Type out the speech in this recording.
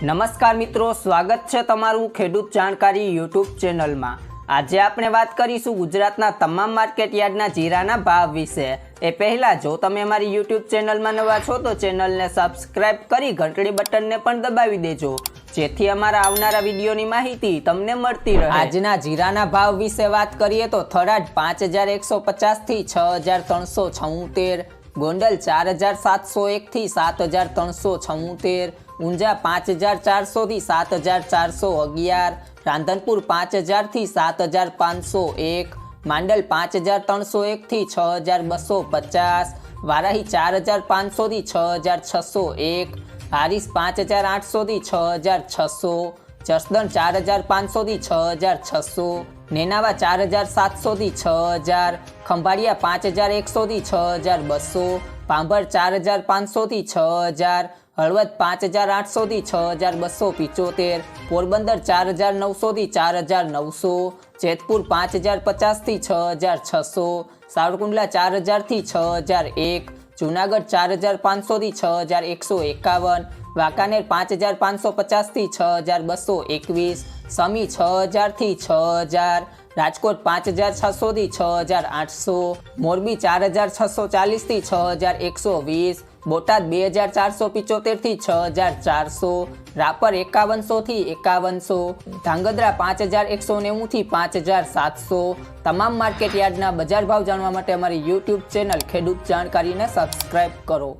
નમસ્કાર મિત્રો, સ્વાગત છે તમારું ખેડૂત જાણકારી યુટ્યુબ ચેનલમાં. આજે આપણે વાત કરીશું ગુજરાતના તમામ માર્કેટ યાર્ડના જીરાના ભાવ વિશે. એ પહેલાં, જો તમે અમારી યુટ્યુબ ચેનલમાં નવા છો, તો ચેનલને સબસ્ક્રાઇબ કરી ઘંટડી બટનને પણ દબાવી દેજો, જેથી અમારા આવનારા વિડીયોની માહિતી તમને મળતી રહે. આજના જીરાના ભાવ વિશે વાત કરીએ તો થરાદ પાંચ હજાર એકસો પચાસથી છ હજાર ત્રણસો છોતેર, ગોંડલ ચાર હજાર સાતસો એકથી સાત હજાર ત્રણસો છોતેર ઊંઝા પાંચ હજાર ચારસોથી સાત હજાર ચારસો અગિયાર, રાંધનપુર પાંચ હજારથી સાત હજાર પાંચસો એક, માંડલ પાંચ હજાર ત્રણસો એકથી છ હજાર બસો પચાસ, વારાહી ચાર હજાર પાંચસોથી છ હજાર છસો એક, હારીસ પાંચ હજાર આઠસોથી છ હજાર છસો, જસદણ ચાર હજાર પાંચસોથી છ હજાર છસો, નેનાવા ચાર હજાર સાતસોથી છ હજાર, ખંભાળિયા પાંચ હજાર એકસોથી છ હજાર બસો, પાંભર ચાર હજાર પાંચસોથી છ હજાર હળવદ પાંચ હજાર આઠસોથી છ હજાર બસો પિચોતેર, પોરબંદર ચાર હજાર નવસોથી ચાર હજાર નવસો, જેતપુર પાંચ હજાર પચાસથી છ હજાર છસો, સાવરકુંડલા ચાર હજારથી છ હજાર એક, જુનાગઢ ચાર હજાર પાંચસોથી છ હજાર એકસો એકાવન વાંકાનેર પાંચ હજાર પાંચસો પચાસથી છ હજાર બસો એકવીસ, સમી છ હજારથી છ હજાર, રાજકોટ પાંચ હજાર છસોથી છ હજાર આઠસો, મોરબી ચાર હજાર છસો ચાલીસથી છ હજાર એકસો વીસ, બોટાદ બે હજાર ચારસો પિચોતેરથી છ હજાર ચારસો, રાપર એકાવનસોથી એકાવનસો, ધાંગધ્રા પાંચ હજાર એકસો નેવુંથી પાંચ હજાર સાતસો, તમામ માર્કેટ યાર્ડના બજાર ભાવ જાણવા માટે અમારી યુટ્યુબ ચેનલ ખેડૂત જાણકારીને સબસ્ક્રાઇબ કરો.